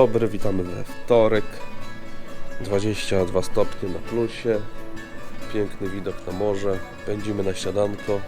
dobry, witamy we wtorek. 22 stopnie na plusie. Piękny widok na morze. Pędzimy na śniadanko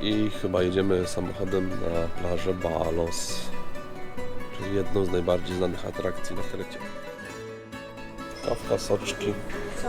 i chyba jedziemy samochodem na plażę Balos, czyli jedną z najbardziej znanych atrakcji na Krecie. Kawka, soczki,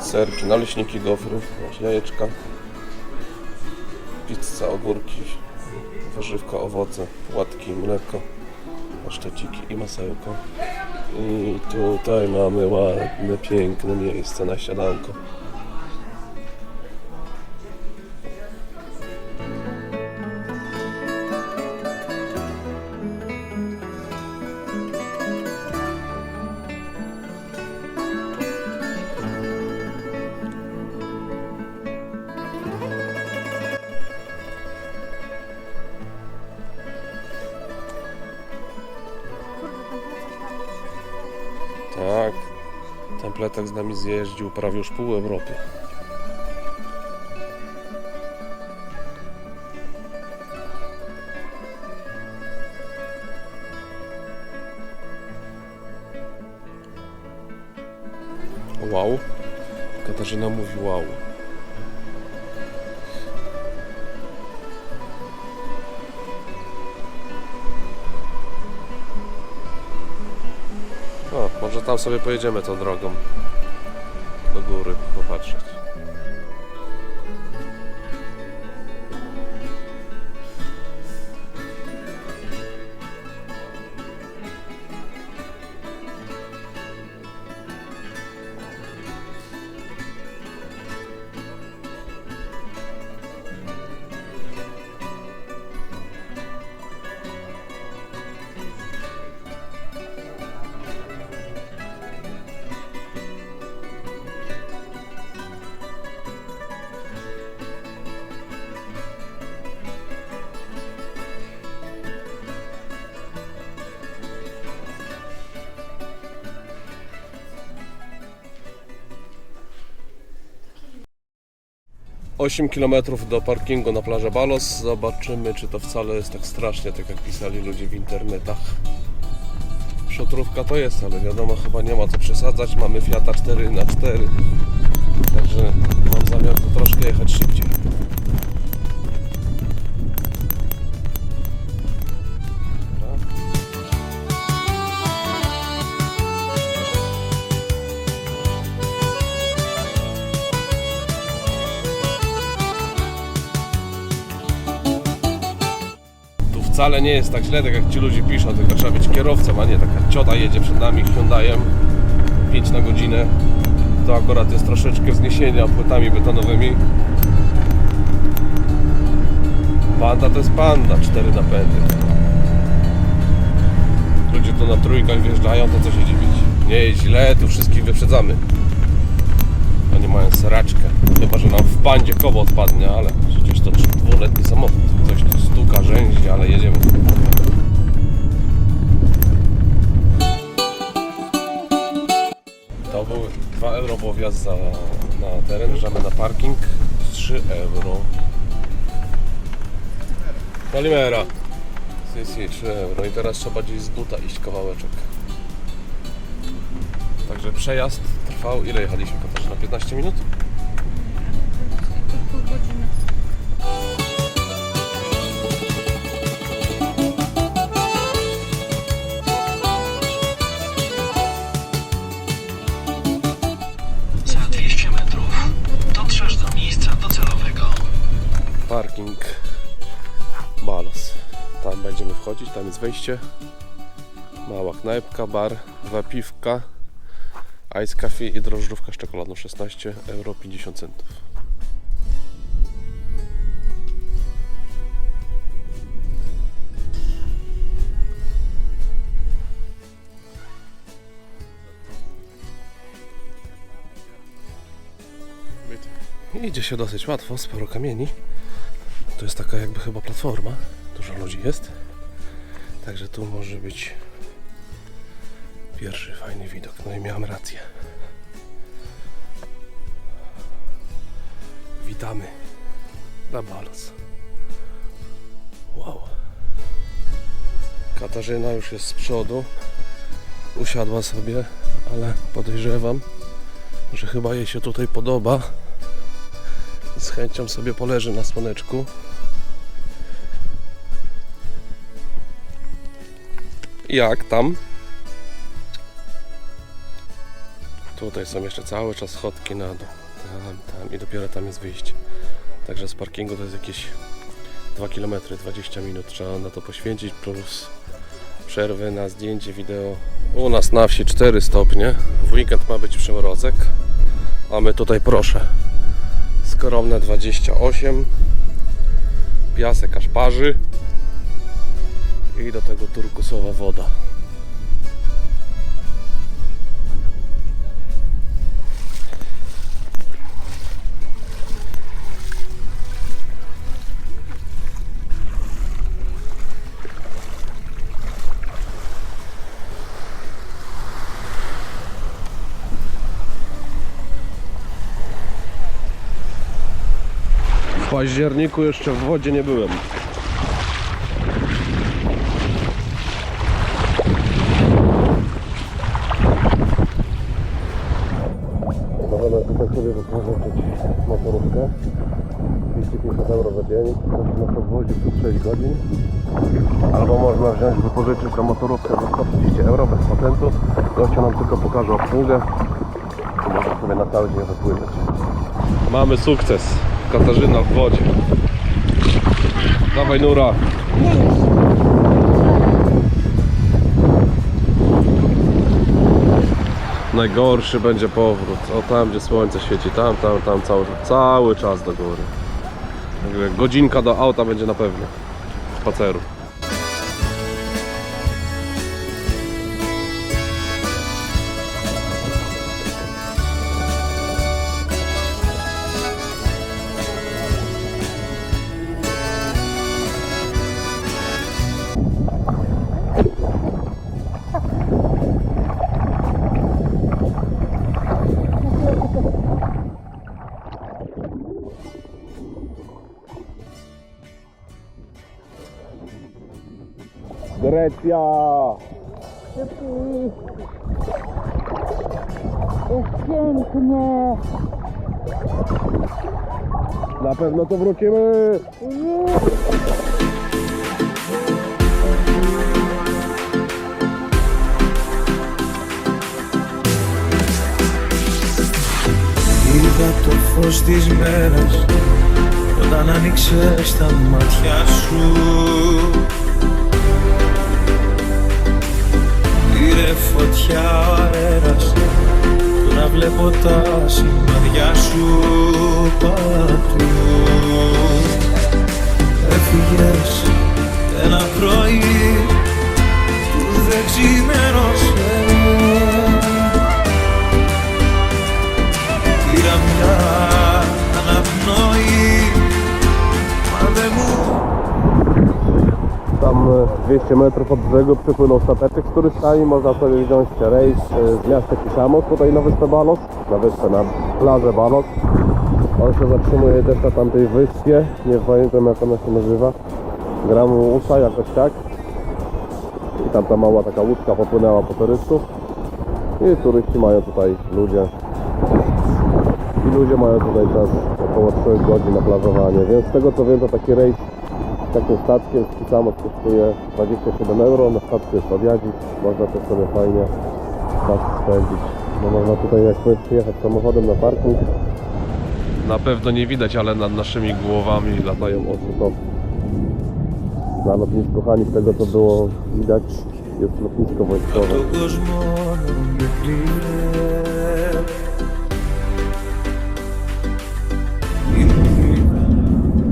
serki, naleśniki, gofry, jajeczka, pizza, ogórki, warzywka, owoce, płatki, mleko, paszteciki i masełko. I tutaj mamy ładne, piękne miejsce na śniadanko. Ten pletek z nami zjeździł prawie już pół Europy. Wow. Katarzyna mówi wow. Tam sobie pojedziemy tą drogą 8 km do parkingu na plaży Balos. Zobaczymy, czy to wcale jest tak strasznie, tak jak pisali ludzie w internetach. Szotrówka to jest, ale wiadomo, chyba nie ma co przesadzać. Mamy Fiata 4 na 4 Także wcale nie jest tak źle, tak jak ci ludzie piszą, tylko trzeba być kierowcą, a nie taka ciota jedzie przed nami Hyundaiem 5 na godzinę. To akurat jest troszeczkę wzniesienia płytami betonowymi. Panda to jest panda, 4 napędy. Ludzie tu na trójkach wjeżdżają, to co się dziwić. Nie jest źle, tu wszystkich wyprzedzamy. Oni mają seraczkę. Chyba, że nam w pandzie koło odpadnie, ale przecież to dwuletni samochód. Coś tu stuka, rzęzi, ale jedziemy. To był 2 euro było wjazd za, na teren, wjeżdżamy na parking. 3 euro. Kalimera. Si, si, 3 euro. I teraz trzeba gdzieś z buta iść kawałeczek. Także przejazd trwał, ile jechaliśmy Katarzyna? 15 minut? Wejście. Mała knajpka, bar, dwa piwka, ice coffee i drożdżówka z czekoladą 16 euro 50 centów. Idzie się dosyć łatwo, sporo kamieni. To jest taka jakby chyba platforma. Dużo ludzi jest. Także tu może być pierwszy fajny widok. No i miałem rację. Witamy na Balos. Wow. Katarzyna już jest z przodu. usiadła sobie, ale podejrzewam, że chyba jej się tutaj podoba. Z chęcią sobie poleży na słoneczku. Jak tam? Tutaj są jeszcze cały czas schodki na dół. Tam, tam i dopiero tam jest wyjście. Także z parkingu to jest jakieś 2 km 20 minut trzeba na to poświęcić plus przerwy na zdjęcie wideo. U nas na wsi 4 stopnie. W weekend ma być przymrozek. A my tutaj proszę. Skromne 28. Piasek aż parzy. I do tego turkusowa woda. W październiku jeszcze w wodzie nie byłem. Mamy sukces. Katarzyna w wodzie. Dawaj Nura. Najgorszy będzie powrót. O tam gdzie słońce świeci, tam, tam, tam cały, cały czas do góry. Godzinka do auta będzie na pewno. Spaceru. Grecja! Jest pięknie. Na pewno to wrócimy! Είδα το φως της μέρας Όταν άνοιξες τα μάτια σου Πήρε φωτιά ο αέρας Τώρα βλέπω τα σημάδια σου παντού. Έφυγες ένα πρωί που δεν ξημέρωσε. Πήρα μια αναπνοή 200 metrów od brzegu przypłynął stateczek z turystami, można sobie wziąć rejs z miasta Kisamos, tutaj na wyspę Balos, na wyspę, na plażę Balos. On się zatrzymuje też na tamtej wyspie, nie pamiętam jak ona się nazywa, Gramu Usa, jakoś tak. I tam ta mała taka łódka popłynęła po turystów. I turyści mają tutaj ludzie. I ludzie mają tutaj czas około 3 godzin na plażowanie, więc z tego co wiem to taki rejs Takim statkiem taki samolot kosztuje 27 euro, na statku jest odjadzik, można to sobie fajnie czas spędzić. No można tutaj jak przyjechać samochodem na parking. Na pewno nie widać, ale nad naszymi głowami latają oczy na lotnisku kochani z tego co było widać, jest lotnisko wojskowe.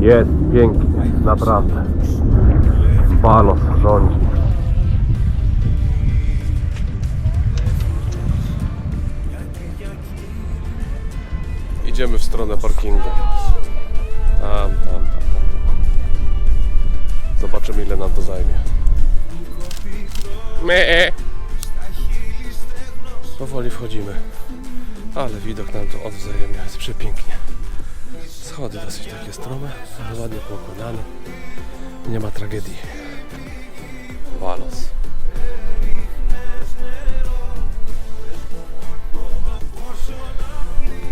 Jest pięknie naprawdę. Balos rządzi. Idziemy w stronę parkingu. Tam, tam, tam, tam. Zobaczymy ile nam to zajmie. Me. Powoli wchodzimy. Ale widok nam tu odwzajemnia, jest przepięknie schody dosyć takie strome, ale ładnie pokonane. Nie ma tragedii. Walos.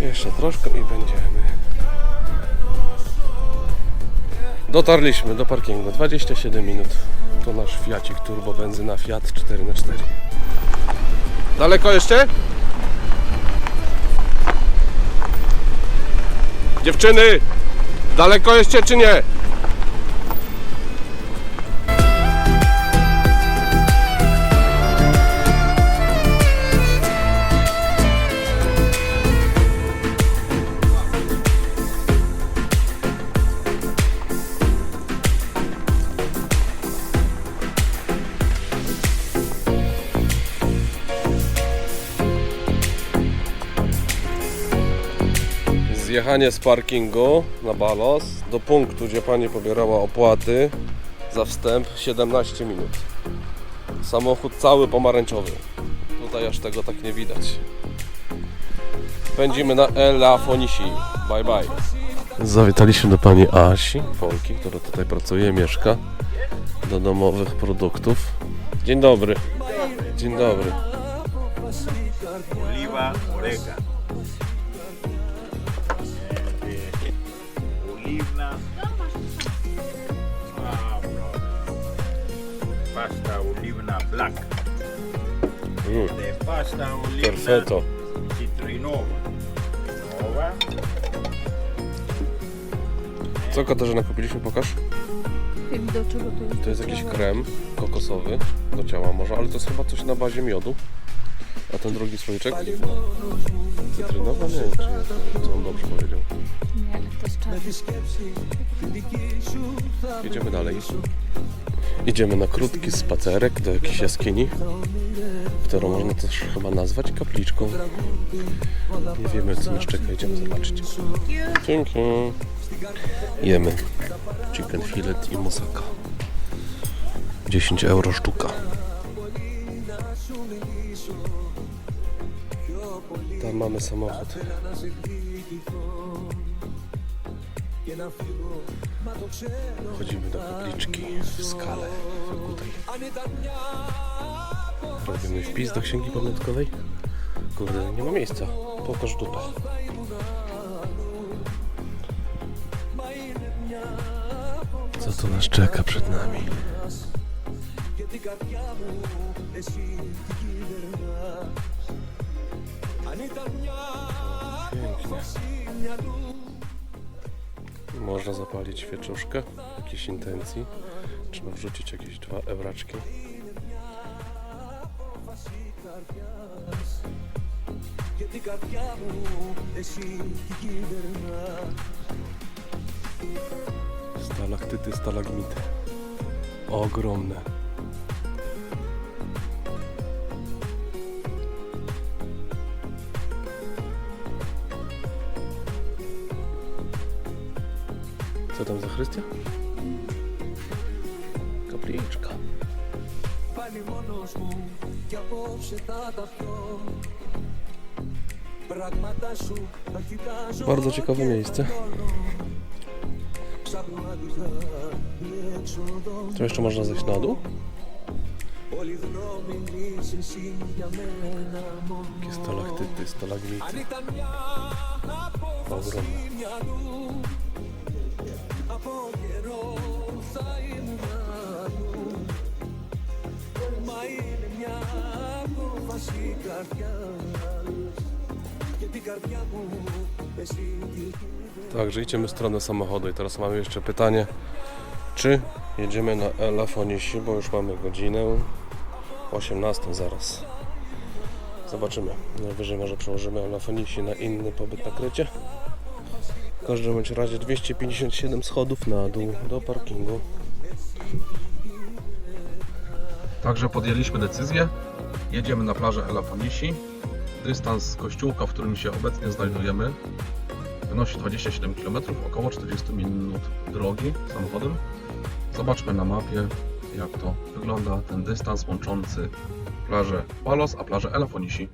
Jeszcze troszkę i będziemy. Dotarliśmy do parkingu. 27 minut. To nasz Fiacik turbo benzyna Fiat 4x4. Daleko jeszcze? Dziewczyny! Daleko jeszcze czy nie? Zjechanie z parkingu na Balos do punktu, gdzie pani pobierała opłaty za wstęp 17 minut. Samochód cały pomarańczowy. Tutaj aż tego tak nie widać. Pędzimy na Ela Fonisi. Bye bye. Zawitaliśmy do pani Asi, Polki, która tutaj pracuje, mieszka do domowych produktów. Dzień dobry. Dzień dobry. oliva orega. Black. Mm, The pasta olivna perfetto. citrinova. Nova. Co Katarzyna kupiliśmy? Pokaż. Wiem do czego to jest. To jest jakiś krem kokosowy do ciała może, ale to jest chyba coś na bazie miodu. A ten drugi słoiczek? Cytrynowa? Nie wiem, czy jest, co on dobrze powiedział. Jedziemy dalej. Idziemy na krótki spacerek do jakiejś jaskini, którą można też chyba nazwać kapliczką. Nie wiemy, co nas czeka, idziemy zobaczyć. Dzięki. Jemy chicken fillet i moussaka. 10 euro sztuka. Tam mamy samochód. Chodzimy do kapliczki w skale wykutej. Robimy wpis do księgi pamiątkowej. Kurde, nie ma miejsca. Pokaż dupę. Co tu nas czeka przed nami? Pięknie. Można zapalić świeczuszkę jakiejś intencji. Trzeba wrzucić jakieś dwa euraczki. Stalaktyty, stalagmity. Ogromne. Euchrystia? Kapliczka. Bardzo ciekawe miejsce. Tu jeszcze można zejść na dół. Takie stalaktyty, stalagmity. Ogromne. θα ήμουν αλλού Μα είναι μια απόφαση καρδιάς Και την καρδιά μου εσύ τη Także idziemy w stronę samochodu i teraz mamy jeszcze pytanie, czy jedziemy na Ela Fonisi, bo już mamy godzinę 18 zaraz. Zobaczymy. Najwyżej może przełożymy Ela Fonisi na inny pobyt na Krecie. W każdym bądź razie 257 schodów na dół do parkingu. Także podjęliśmy decyzję. Jedziemy na plażę Ela Fonisi. Dystans z kościółka, w którym się obecnie znajdujemy, wynosi 27 km, około 40 minut drogi samochodem. Zobaczmy na mapie, jak to wygląda ten dystans łączący plażę Palos a plażę Elafonisi.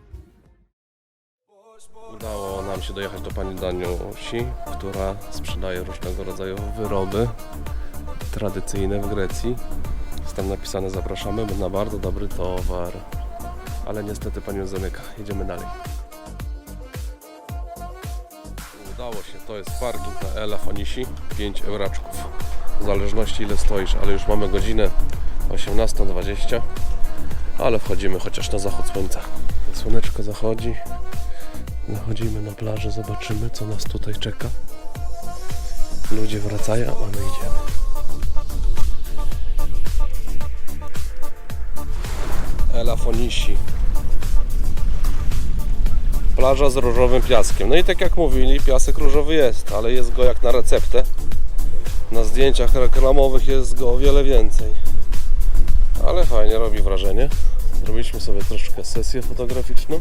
Udało nam się dojechać do pani Daniusi, która sprzedaje różnego rodzaju wyroby tradycyjne w Grecji. Jest tam napisane zapraszamy na bardzo dobry towar. Ale niestety pani już zamyka. Jedziemy dalej. Udało się, to jest parking na Ela Fonisi, 5 euraczków. w zależności ile stoisz, ale już mamy godzinę 18.20, ale wchodzimy chociaż na zachód słońca. Słoneczko zachodzi, zachodzimy na plażę, zobaczymy co nas tutaj czeka. Ludzie wracają, a my idziemy. Ela Fonisi. Plaża z różowym piaskiem. No i tak jak mówili, piasek różowy jest, ale jest go jak na receptę. Na zdjęciach reklamowych jest go o wiele więcej. Ale fajnie robi wrażenie. Zrobiliśmy sobie troszkę sesję fotograficzną.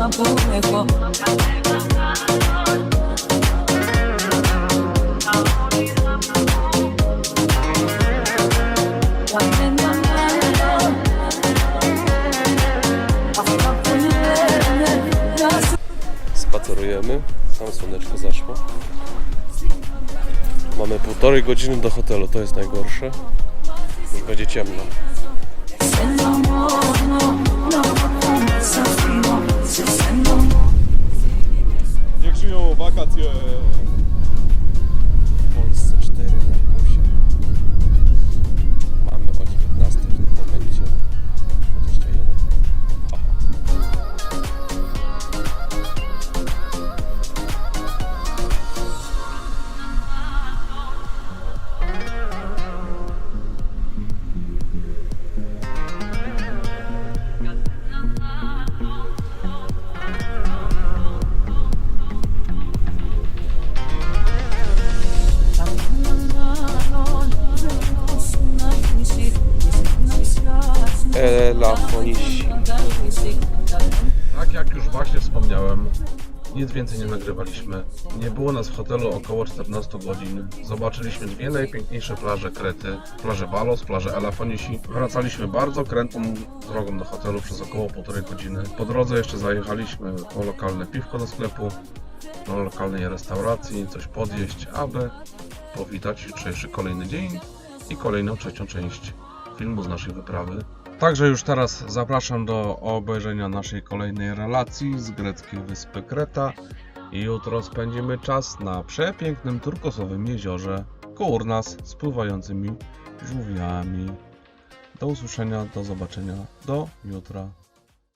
vima poneko Spacerujemy. Tam słoneczko zaszło. Mamy półtorej godziny do hotelu, to jest najgorsze. Już będzie ciemno. Wakacje! Nic więcej nie nagrywaliśmy. Nie było nas w hotelu około 14 godzin. Zobaczyliśmy dwie najpiękniejsze plaże Krety, plażę Balos, plażę Elafonisi. Wracaliśmy bardzo krętą drogą do hotelu przez około półtorej godziny. Po drodze jeszcze zajechaliśmy po lokalne piwko do sklepu, do lokalnej restauracji, coś podjeść, aby powitać jutrzejszy kolejny dzień i kolejną trzecią część filmu z naszej wyprawy. Także już teraz zapraszam do obejrzenia naszej kolejnej relacji z greckiej wyspy Kreta. I jutro spędzimy czas na przepięknym turkosowym jeziorze Kournas z pływającymi żółwiami. Do usłyszenia, do zobaczenia, do jutra.